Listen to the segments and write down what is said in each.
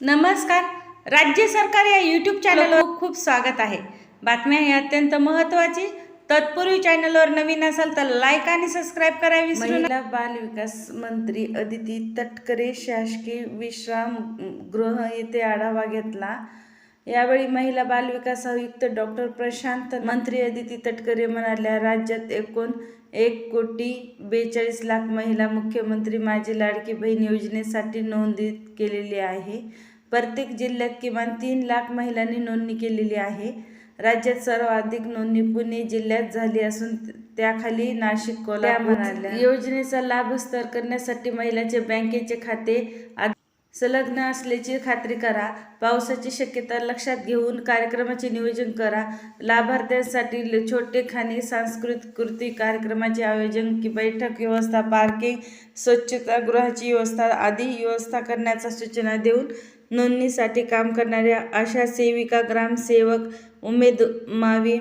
नमस्कार. राज्य सरकार या यूट्यूब चॅनलवर खूप स्वागत आहे. बातम्या ही अत्यंत महत्त्वाची. तत्पूर्वी चॅनलवर नवीन असाल तर लाईक आणि सबस्क्राईब करा विसरू नका. बाल विकास मंत्री अदिती तटकरे शासकीय विश्राम गृह येथे आढावा घेतला. यावेळी महिला बाल विकास आयुक्त डॉक्टर प्रशांत मंत्री अदिती तटकरे म्हणाल्या राज्यात एकूण एक कोटी बेचाळीस लाख महिला मुख्यमंत्री माझी लाडकी बहीण योजनेसाठी नोंदणी केलेली आहे. प्रत्येक जिल्ह्यात किमान तीन लाख महिलांनी नोंदणी केलेली आहे. राज्यात सर्वाधिक नोंदणी पुणे जिल्ह्यात झाली असून त्याखाली नाशिक कोल्हापूर म्हणाल्या. योजनेचा लाभ हस्तांतर करण्यासाठी महिलाचे बँकेचे खाते संलग्न असल्याची खात्री करा. पावसाची शक्यता लक्षात घेऊन कार्यक्रमाचे नियोजन करा. लाभार्थ्यांसाठी ल- छोटे खाणी सांस्कृतिक कृती कार्यक्रमाचे आयोजन की बैठक व्यवस्था पार्किंग स्वच्छतागृहाची व्यवस्था आदी व्यवस्था करण्याचा सूचना देऊन नोंदणीसाठी काम करणाऱ्या आशा सेविका ग्रामसेवक उमेद मावी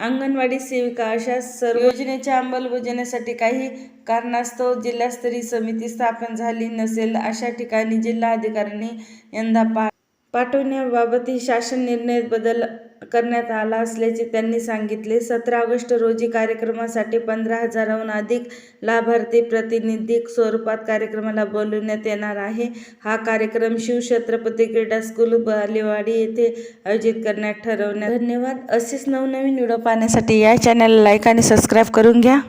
अंगणवाडी सेविका अशा सर्व योजनेच्या अंमलबजावणीसाठी काही कारणास्तव जिल्हास्तरीय समिती स्थापन झाली नसेल अशा ठिकाणी जिल्हाधिकाऱ्यांनी यंदा पा पाठवण्याबाबतही शासन निर्णय बदल करण्यात आला असल्याचे त्यांनी सांगितले. सतरा ऑगस्ट रोजी कार्यक्रमासाठी पंधरा हजाराहून अधिक लाभार्थी प्रतिनिधी स्वरूपात कार्यक्रमाला बोलवण्यात येणार आहे. हा कार्यक्रम शिवछत्रपती क्रीडा स्कूल बालेवाडी येथे आयोजित करण्यात ठरवण्यात धन्यवाद. असेच नवनवीन व्हिडिओ पाहण्यासाठी या चॅनलला लाईक आणि सबस्क्राईब करून घ्या.